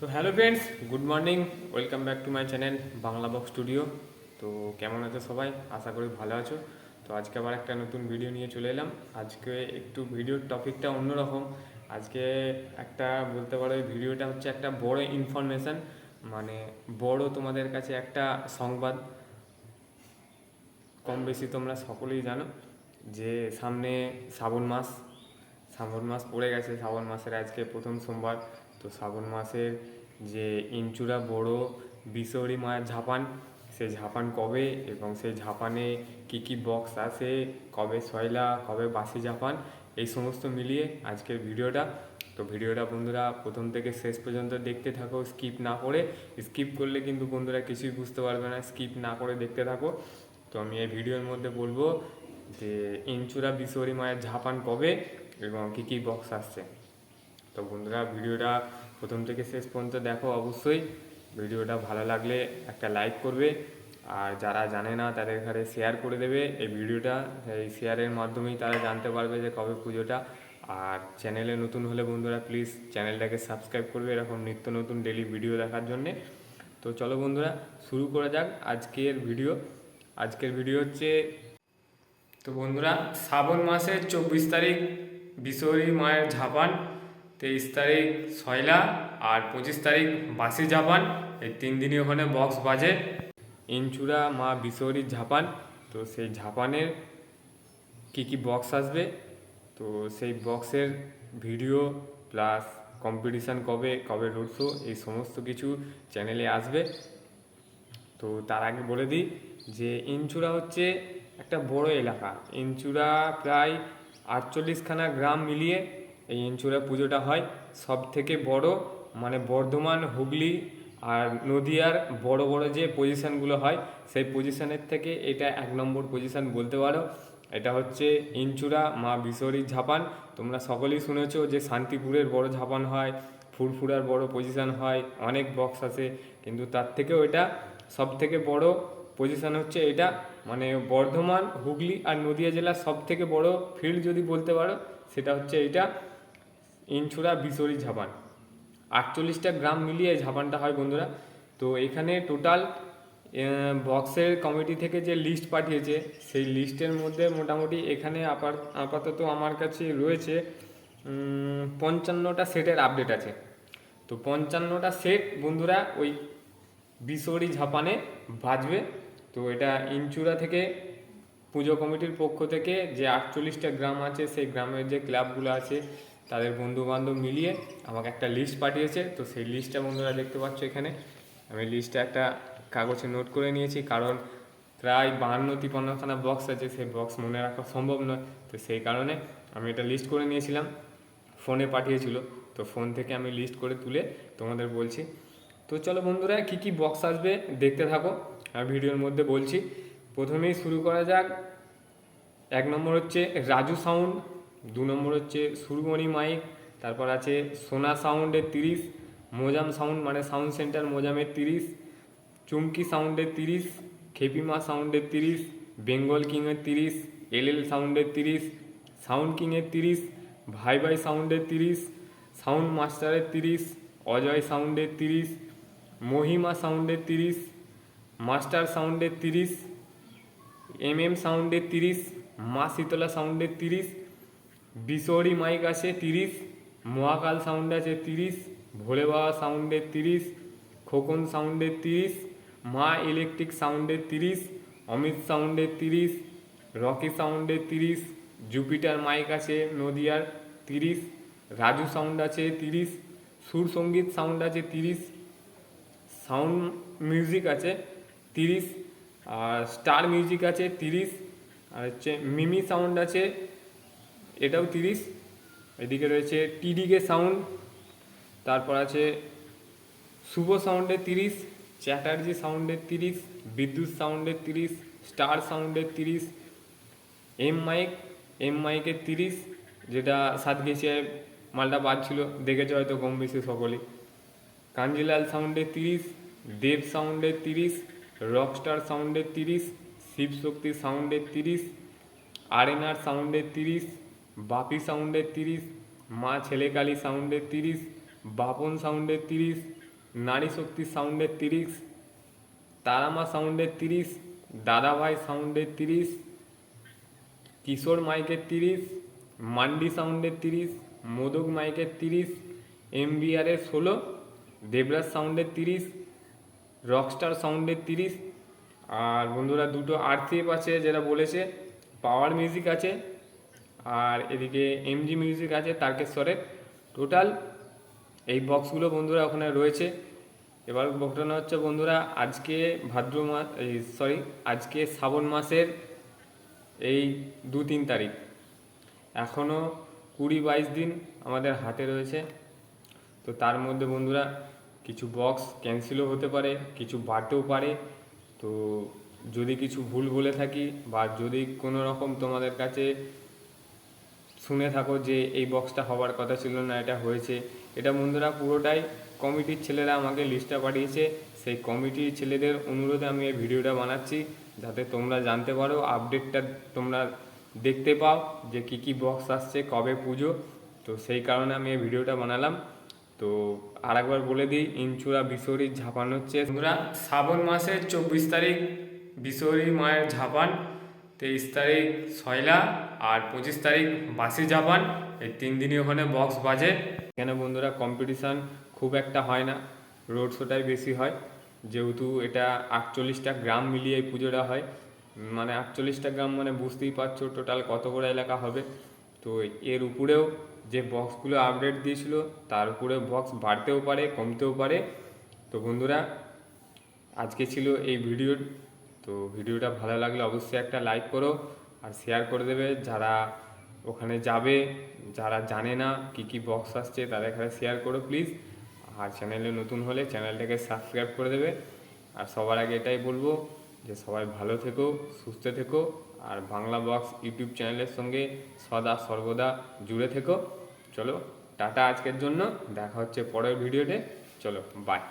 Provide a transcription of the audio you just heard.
তো hello friends, good morning, welcome back to my channel Bangla box studio. তো কেমন আছো সবাই? আশা করি ভালো আছো। তো আজকে আবার একটা নতুন ভিডিও নিয়ে চলে এলাম। আজকে একটু ভিডিওর টপিকটা অন্যরকম। আজকে একটা বলতে পারো ভিডিওটা হচ্ছে একটা বড় ইনফরমেশন মানে বড় তোমাদের কাছে একটা সংবাদ। কম বেশি তোমরা সকলেই জানো যে সামনে শ্রাবণ মাস। শ্রাবণ মাস পড়ে গেছে, শ্রাবণ মাসের আজকে প্রথম সোমবার। তো শ্রাবণ মাসের যে ইঞ্চুরা বড় বিশৌরি মায়ের ঝাপান সেই ঝাপান কবে এবং সেই ঝাপানে কি কি বক্স আছে, কবে সয়লা, কবে বাসি ঝাপান, এই সমস্ত মিলিয়ে আজকের ভিডিওটা। তো ভিডিওটা বন্ধুরা প্রথম থেকে শেষ পর্যন্ত দেখতে থাকো স্কিপ না করে। স্কিপ করলে কিন্তু বন্ধুরা কিছুই বুঝতে পারবে না স্কিপ না করে দেখতে থাকো। তো আমি এই ভিডিওর মধ্যে বলব যে ইঞ্চুরা বিশৌরি মায়ের ঝাপান কবে এবং কী কী বক্স আসছে। তো বন্ধুরা, ভিডিওটা প্রথম থেকে শেষ পর্যন্ত দেখো অবশ্যই। ভিডিওটা ভালো লাগলে একটা লাইক করবে। আর যারা জানে না, তাদের ঘরে শেয়ার করে দেবে এই ভিডিওটা। এই শেয়ারের মাধ্যমেই তারা জানতে পারবে যে কবে পুজোটা। আর চ্যানেলে নতুন হলে বন্ধুরা প্লিজ চ্যানেলটাকে সাবস্ক্রাইব করবে এরকম নিত্য নতুন ডেলি ভিডিও দেখার জন্যে। তো চলো বন্ধুরা, শুরু করা যাক আজকের ভিডিও আজকের ভিডিও হচ্ছে, তো বন্ধুরা, শ্রাবণ মাসের চব্বিশ তারিখ বিশ্বরী মায়ের ঝাপান। তেইশ তারিখ সয়লা আর পঁচিশ তারিখ বাসি জাপান। এই তিন দিনই ওখানে বক্স বাজে। ইনচুরা, মা বিশ্বরীর ঝাপান তো সেই ঝাপানের কি কি বক্স আসবে? তো সেই বক্সের ভিডিও প্লাস কম্পিটিশান কবে কবে রোড শো এই সমস্ত কিছু চ্যানেলে আসবে। তো তার আগে বলে দিই যে ইনচুরা হচ্ছে একটা বড় এলাকা। ইনচুরা প্রায় আটচল্লিশখানা গ্রাম মিলিয়ে এই ইনচুরা পুজোটা হয়। সব থেকে বড় মানে বর্ধমান, হুগলি আর নদিয়ার বড় বড় যে পজিশানগুলো হয়, সেই পজিশানের থেকে এটা এক নম্বর পজিশান বলতে পারো। এটা হচ্ছে ইনচুরা মা বিশরীর ঝাপান। তোমরা সকলেই শুনেছো যে শান্তিপুরের বড় ঝাপান হয়, ফুরফুরার বড় পজিশান হয়, অনেক বক্স আছে। কিন্তু তার থেকেও এটা সব থেকে বড় পজিশান হচ্ছে এটা। মানে বর্ধমান, হুগলি আর নদিয়া জেলার সব থেকে বড় ফিল্ড যদি বলতে পারো, সেটা হচ্ছে এটা ইনছুরা বিশরি ঝাপান। আটচল্লিশটা গ্রাম মিলিয়ে ঝাপানটা হয় বন্ধুরা। তো এখানে টোটাল বক্সের কমিটি থেকে যে লিস্ট পাঠিয়েছে, সেই লিস্টের মধ্যে মোটামুটি এখানে আপাতত আমার কাছে রয়েছে পঞ্চান্নটা সেটের আপডেট আছে। তো পঞ্চান্নটা সেট বন্ধুরা ওই বিশরি ঝাপানে বাজবে। তো এটা ইনচুরা থেকে, পুজো কমিটির পক্ষ থেকে যে আটচল্লিশটা গ্রাম আছে, সেই গ্রামের যে ক্লাবগুলো আছে তাদের বন্ধু বান্ধব মিলিয়ে আমাকে একটা লিস্ট পাঠিয়েছে। তো সেই লিস্টটা বন্ধুরা দেখতে পাচ্ছ এখানে, আমি লিস্টটা একটা কাগজে নোট করে নিয়েছি, কারণ প্রায় বাহান্ন তিপান্নখানা বক্স আছে, সেই বক্স মনে রাখা সম্ভব নয়। তো সেই কারণে আমি এটা লিস্ট করে নিয়েছিলাম ফোনে পাঠিয়েছিল। তো ফোন থেকে আমি লিস্ট করে তুলে তোমাদের বলছি। তো চলো বন্ধুরা, কি কি বক্স আসবে দেখতে থাকো, আর ভিডিওর মধ্যে বলছি। প্রথমেই শুরু করা যাক, এক নম্বর হচ্ছে রাজু সাউন্ড দু নম্বর হচ্ছে সুরমণি মাইক তারপর আছে সোনা সাউন্ডের তিরিশ মোজাম সাউন্ড মানে সাউন্ড সেন্টার মোজামের তিরিশ চুমকি সাউন্ডের তিরিশ খেপিমা সাউন্ডের তিরিশ বেঙ্গল কিংয়ের তিরিশ এল এল সাউন্ডের তিরিশ সাউন্ড কিংয়ের তিরিশ ভাই ভাই সাউন্ডের তিরিশ সাউন্ড মাস্টারের তিরিশ অজয় সাউন্ডের তিরিশ মহিমা সাউন্ডের তিরিশ মাস্টার সাউন্ডের তিরিশ এম এম সাউন্ডের তিরিশ মা শীতলা সাউন্ডের তিরিশ বিশৌরি মাইক আছে তিরিশ, মহাকাল সাউন্ড আছে তিরিশ ভোলে বাবা সাউন্ডের তিরিশ, খোকন সাউন্ডের তিরিশ, মা ইলেকট্রিক সাউন্ডের তিরিশ, অমিত সাউন্ডের তিরিশ, রকি সাউন্ডের তিরিশ, জুপিটার মাইক আছে নদিয়ার তিরিশ, রাজু সাউন্ড আছে তিরিশ সুর সংগীত সাউন্ড আছে তিরিশ সাউন্ড মিউজিক আছে তিরিশ, আর স্টার মিউজিক আছে তিরিশ, আর হচ্ছে মিমি সাউন্ড আছে এটাও তিরিশ এদিকে রয়েছে টিডিকে সাউন্ড তারপর আছে শুভ সাউন্ডের তিরিশ চ্যাটার্জি সাউন্ডের তিরিশ বিদ্যুৎ সাউন্ডের তিরিশ স্টার সাউন্ডের তিরিশ এম মাইক এম মাইকের তিরিশ যেটা সাতগেছিয়ায় মালটা বাজছিল দেখেছে হয়তো কম বেশি সকলেই কাঞ্জিলাল সাউন্ডের তিরিশ দেব সাউন্ডের তিরিশ রকস্টার সাউন্ডের তিরিশ শিবশক্তি সাউন্ডের তিরিশ আরেনার সাউন্ডের তিরিশ বাপি সাউন্ডের তিরিশ, মা ছেলেকালী সাউন্ডের তিরিশ, বাপন সাউন্ডের তিরিশ, নারী শক্তি সাউন্ডের তিরিশ, তারামা সাউন্ডের তিরিশ, দাদাভাই সাউন্ডের তিরিশ, কিশোর মাইকের তিরিশ, মান্ডি সাউন্ডের তিরিশ, মোদক মাইকের তিরিশ এমবিআরের ষোলো, দেবরাজ সাউন্ডের তিরিশ, রকস্টার সাউন্ডের তিরিশ, আর বন্ধুরা দুটো আরসিএফ আছে যেটা বলেছে, পাওয়ার মিউজিক আছে আর এদিকে এমজি মিউজিক আছে তারকেশ্বরের টোটাল এই বক্সগুলো বন্ধুরা ওখানে রয়েছে। এবার ঘটনা হচ্ছে বন্ধুরা, আজকে ভাদ্র মাস এই সরি আজকে শ্রাবণ মাসের এই দু তিন তারিখ। এখনও কুড়ি বাইশ দিন আমাদের হাতে রয়েছে। তো তার মধ্যে বন্ধুরা, কিছু বক্স ক্যান্সেলও হতে পারে, কিছু বাড়তেও পারে। তো যদি কিছু ভুল বলে থাকি বা যদি কোনো রকম তোমাদের কাছে শুনে থাকো যে এই বক্সটা হওয়ার কথা ছিল না, এটা হয়েছে। এটা বন্ধুরা পুরোটাই কমিটির ছেলেরা আমাকে লিস্টটা পাঠিয়েছে। সেই কমিটির ছেলেদের অনুরোধে আমি এই ভিডিওটা বানাচ্ছি, যাতে তোমরা জানতে পারো আপডেটটা তোমরা দেখতে পাও যে কি কি বক্স আসছে, কবে পুজো। তো সেই কারণে আমি এই ভিডিওটা বানালাম। তো আরেকবার বলে দিই ইঞ্চুরা বিশৌরির ঝাপান হচ্ছে। বন্ধুরা, শ্রাবণ মাসের চব্বিশ তারিখ বিশৌরি মায়ের ঝাপান। তেইশ তারিখ সয়লা আর পঁচিশ তারিখ বাসি জাপান। এই তিন দিনই ওখানে বক্স বাজে। এখানে বন্ধুরা কম্পিটিশান খুব একটা হয় না। রোড শোটাই বেশি হয়। যেহেতু এটা আটচল্লিশটা গ্রাম মিলিয়ে এই পুজোটা হয়। মানে আটচল্লিশটা গ্রাম মানে বুঝতেই পারছ টোটাল কত বড় এলাকা হবে। তো এর উপরেও যে বক্সগুলো আপডেট দিয়েছিল, তার উপরে বক্স বাড়তেও পারে, কমতেও পারে। তো বন্ধুরা, আজকে ছিল এই ভিডিও তো ভিডিওটা ভালো লাগলে অবশ্যই একটা লাইক করো আর শেয়ার করে দেবে। যারা ওখানে যাবে, যারা জানে না কি কি বক্স আসছে, তাদের এখানে শেয়ার করো প্লিজ আর চ্যানেলে নতুন হলে চ্যানেলটাকে সাবস্ক্রাইব করে দেবে। আর সবার আগে এটাই বলব যে সবাই ভালো থেকো, সুস্থ থেকো। আর বাংলা বক্স ইউটিউব চ্যানেলের সঙ্গে সদা সর্বদা জুড়ে থেকো। চলো, টাটা আজকের জন্য। দেখা হচ্ছে পরের ভিডিওতে চলো বাই